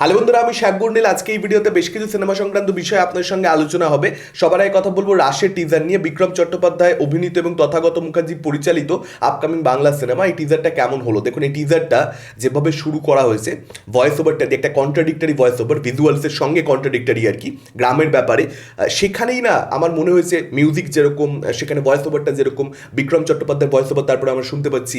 Hello বন্ধুরা, আমি শাক গুন্ডিল আজকে এই ভিডিওতে বেশ কিছু সিনেমা সংক্রান্ত বিষয়ে আপনার সঙ্গে আলোচনা হবে। সবার আগে কথা বলব রাশের টিজার নিয়ে। বিক্রম চট্টোপাধ্যায়, অভিনীত এবং তথাগত মুখার্জি পরিচালিত আপকামিং বাংলা সিনেমা এই টিজারটা কেমন হলো? দেখুন, এই টিজারটা যেভাবে শুরু করা হয়েছে ভয়েস ওভারটা একটা কন্ট্রাডিক্টারি ভয়েস ওভার ভিজুয়ালসের সঙ্গে কন্ট্রাডিক্টারি আর কি, গ্রামের ব্যাপারে। সেখানেই না, আমার মনে হয়েছে মিউজিক যেরকম সেখানে ভয়েস ওভারটা যেরকম, বিক্রম চট্টোপাধ্যায় ভয়েস ওভার তারপরে আমরা শুনতে পাচ্ছি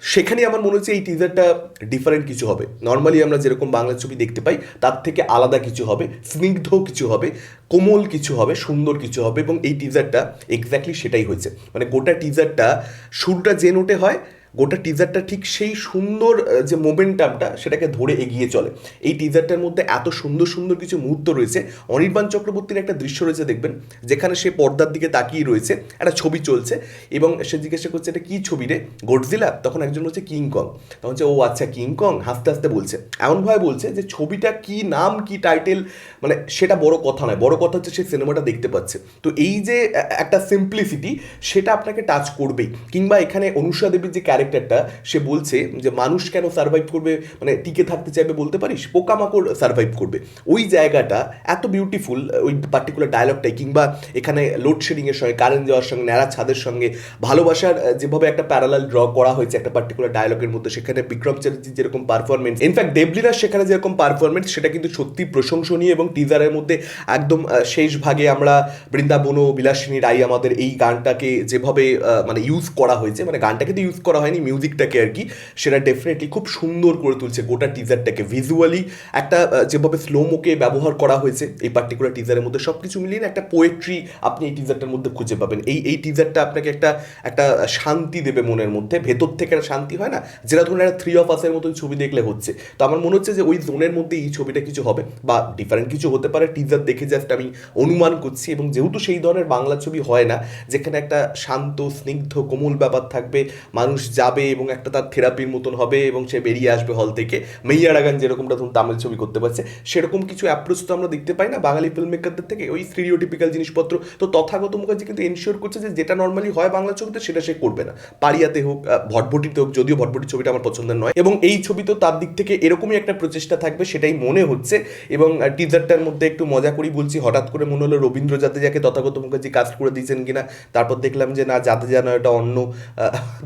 সেখানেই আমার মনে হচ্ছে এই টিজারটা ডিফারেন্ট কিছু হবে। নর্মালি আমরা যেরকম বাংলা ছবি দেখতে পাই, তার থেকে আলাদা কিছু হবে, স্নিগ্ধ কিছু হবে, কোমল কিছু হবে, সুন্দর কিছু হবে এবং এই টিজারটা এক্স্যাক্টলি সেটাই হয়েছে। মানে গোটা টিজারটা শুরুটা যে নোটে হয় গোটা টিজারটা ঠিক সেই সুন্দর যে মোমেন্টামটা সেটাকে ধরে এগিয়ে চলে। এই টিজারটার মধ্যে এত সুন্দর সুন্দর কিছু মুহূর্ত রয়েছে। অনির্বাণ চক্রবর্তীর একটা দৃশ্য রয়েছে, দেখবেন, যেখানে সে পর্দার দিকে তাকিয়ে রয়েছে, একটা ছবি চলছে এবং সে জিজ্ঞাসা করছে, এটা কী ছবি রে? গডজিলা তখন একজন বলছে কিং কং তখন হচ্ছে ও আচ্ছা কিং কং হাসতে হাসতে বলছে। এমনভাবে বলছে যে ছবিটা কি নাম, কি টাইটেল মানে সেটা বড় কথা নয়। বড় কথা হচ্ছে সে সিনেমাটা দেখতে পাচ্ছে। তো এই যে একটা সিম্পলিসিটি সেটা আপনাকে টাচ করবেই। কিংবা এখানে অনুষা দেবীর যে ক্যারেক্টারটা সে বলছে যে মানুষ কেন সার্ভাইভ করবে মানে টিকে থাকতে চাইবে বলতে পারিস? পোকামাকড় সার্ভাইভ করবে। ওই জায়গাটা এত বিউটিফুল ওই পার্টিকুলার ডায়লগটাই কিংবা এখানে লোডশেডিংয়ের সঙ্গে কারেন্ট যাওয়ার সঙ্গে, ন্যাড়া ছাদের সঙ্গে, ভালোবাসার যেভাবে একটা প্যারালাল ড্র করা হয়েছে একটা পার্টিকুলার ডায়লগের মধ্যে, সেখানে বিক্রম চ্যাটার্জির যেরকম পারফরমেন্স ইনফ্যাক্ট দেবলীনার সেখানে যেরকম পারফরমেন্স সেটা কিন্তু সত্যি প্রশংসনীয় এবং টিজারের মধ্যে একদম শেষ ভাগে আমরা বৃন্দাবন বিলাসিনী রাই আমাদের এই গানটাকে যেভাবে মানে ইউজ করা হয়েছে মানে গানটাকে তো ইউজ করা হয়নি মিউজিকটাকে আর কি। সেটা ডেফিনেটলি খুব সুন্দর করে তুলছে গোটা টিজারটাকে ভিজুয়ালি একটা যেভাবে স্লোমোকে ব্যবহার করা হয়েছে, এই পার্টিকুলার টিজারের মধ্যে সব কিছু মিলিয়ে একটা পোয়েট্রি আপনি এই টিজারটার মধ্যে খুঁজে পাবেন। এই এই টিজারটা আপনাকে একটা একটা শান্তি দেবে মনের মধ্যে। ভেতর থেকে একটা শান্তি হয় না যেটা ধরুন একটা থ্রি অফ আসের মতন ছবি দেখলে হচ্ছে। তো আমার মনে হচ্ছে যে ওই জোনের মধ্যে এই ছবিটা কিছু হবে বা ডিফারেন্ট কিছু হতে পারে। টিজার দেখে জাস্ট আমি অনুমান করছি এবং যেহেতু সেই ধরনের বাংলা ছবি হয় না, যেখানে একটা শান্ত, স্নিগ্ধ, কোমল ব্যাপার থাকবে, মানুষ যাবে এবং একটা তার থেরাপির মতন হবে এবং সে বেরিয়ে আসবে হল থেকে। মেইয়ারাগান যেরকমটা ধরুন তামিল ছবি করতে পারছে, সেরকম কিছু অ্যাপ্রোচ তো আমরা দেখতে পাই না বাঙালি ফিল্ম মেকারদের থেকে। ওই স্টিরিওটিপিক্যাল জিনিসপত্র। তো তথাগত মুখার্জি কিন্তু এনশিওর করছে যে যেটা নর্মালি হয় বাংলা ছবিতে সেটা সে করবে না। পারিয়াতে হোক ভটভটিতে হোক, যদিও ভটভটি ছবিটা আমার পছন্দের নয়। এবং এই ছবি তো তার দিক থেকে এরকমই একটা প্রচেষ্টা থাকবে সেটাই মনে হচ্ছে। এবং টিজারটার মধ্যে একটু মজা করেই বলছি, হঠাৎ করে মনে হলো রবীন্দ্র জাদেজাকে তথাগত মুখার্জি কাস্ট করে দিয়েছেন কিনা। তারপর দেখলাম যে না, জাদেজা নয় এটা অন্য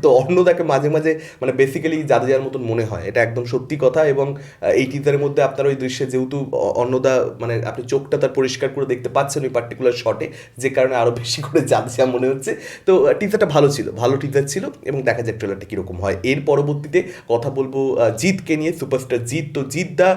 তো অন্নদাকে মাঝে মাঝে মানে বেসিক্যালি জাদেজার মতন মনে হয়, এটা একদম সত্যি কথা এবং এই টিজারের মধ্যে আপনার ওই দৃশ্যে যেহেতু অন্নদা মানে আপনি চোখটা তার পরিষ্কার করে দেখতে পাচ্ছেন ওই পার্টিকুলার শটে যে কারণে আরও বেশি করে জাদেজা মনে হচ্ছে। তো টিজারটা ভালো ছিল, ভালো টিজার ছিল এবং দেখা যাক ট্রেলারটা কীরকম হয়। এর পরবর্তীতে কথা বলব জিতকে নিয়ে সুপারস্টার জিৎ। তো জিৎ দা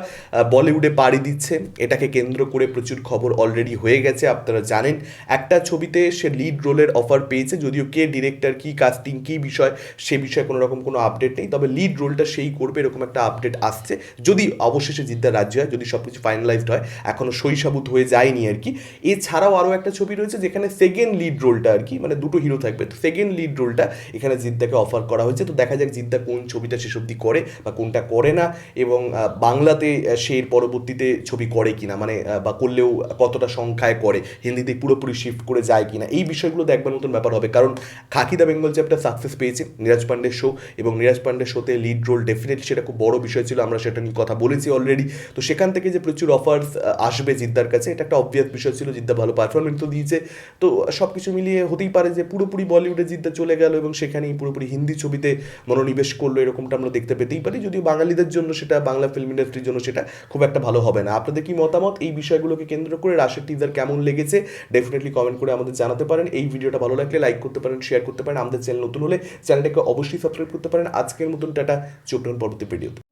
বলিউডে পাড়ি দিচ্ছে, এটাকে কেন্দ্র করে প্রচুর খবর অলরেডি হয়ে গেছে, আপনারা জানেন। একটা ছবিতে সে লিড রোলের অফার পেয়েছে, যদিও কে ডিরেক্টর কি কাস্টিং কি বিষয়, সে বিষয়ে কোনো রকম কোনো আপডেট নেই। তবে লিড রোলটা সেই করবে এরকম একটা আপডেট আসছে। যদি অবশেষে জিদ্দার রাজ্য হয়, যদি সব কিছু ফাইনালাইজড হয় এখনও সইসাবুত হয়ে যায়নি আর কি। এছাড়াও আরও একটা ছবি রয়েছে যেখানে সেকেন্ড লিড রোলটা আর কি মানে দুটো হিরো থাকবে। তো সেকেন্ড লিড রোলটা এখানে জিদ্দাকে অফার করা হয়েছে। তো দেখা যাক জিদ্দা কোন ছবিটা শেষ অবধি করে বা কোনটা করে না এবং বাংলাতে সে এর পরবর্তীতে ছবি করে কিনা মানে বা করলেও কতটা সংখ্যায় করে, হিন্দিতে পুরোপুরি শিফট করে যায় কিনা, এই বিষয়গুলো দেখবার মতন ব্যাপার হবে। কারণ খাকিদা বেঙ্গল চ্যাপ্টার সাকসেস পেয়েছে, নীরাজ পান্ডের শো এবং নীরাজ পান্ডের শোতে লিড রোল ডেফিনেটলি সেটা খুব বড় বিষয় ছিল, আমরা সেটা নিয়ে কথা বলেছি অলরেডি তো সেখান থেকে যে প্রচুর অফার্স আসবে জিদ্দার কাছে, এটা একটা অবভিয়াস বিষয় ছিল, জিদ্দা ভালো পারফরমেন্স তো দিয়েছে। তো সব কিছু মিলিয়ে হতেই পারে যে পুরোপুরি বলিউডে জিদ্দা চলে গেল এবং সেখানেই পুরোপুরি হিন্দি ছবিতে মনোনিবেশ করল, এরকমটা আমরা দেখতে পেতেই পারি। যদিও বাঙালিদের জন্য সেটা, বাংলা ফিল্ম ইন্ডাস্ট্রির জন্য সেটা খুব একটা ভালো হবে না। আপনাদের কি মতামত? এই বিষয়গুলোকে কেন্দ্র করে রাশের টিজার কেমন লেগেছে? ডেফিনেটলি কমেন্ট করে আমাদের জানাতে পারেন। এই ভিডিওটা ভালো লাগলে লাইক করতে পারেন শেয়ার করতে পারেন। আমাদের চ্যানেল নতুন হলে চ্যানেলটাকে অবশ্যই সাবস্ক্রাইব করতে পারেন। আজকের মতন টাটা চোখ পরবর্তী ভিডিওতে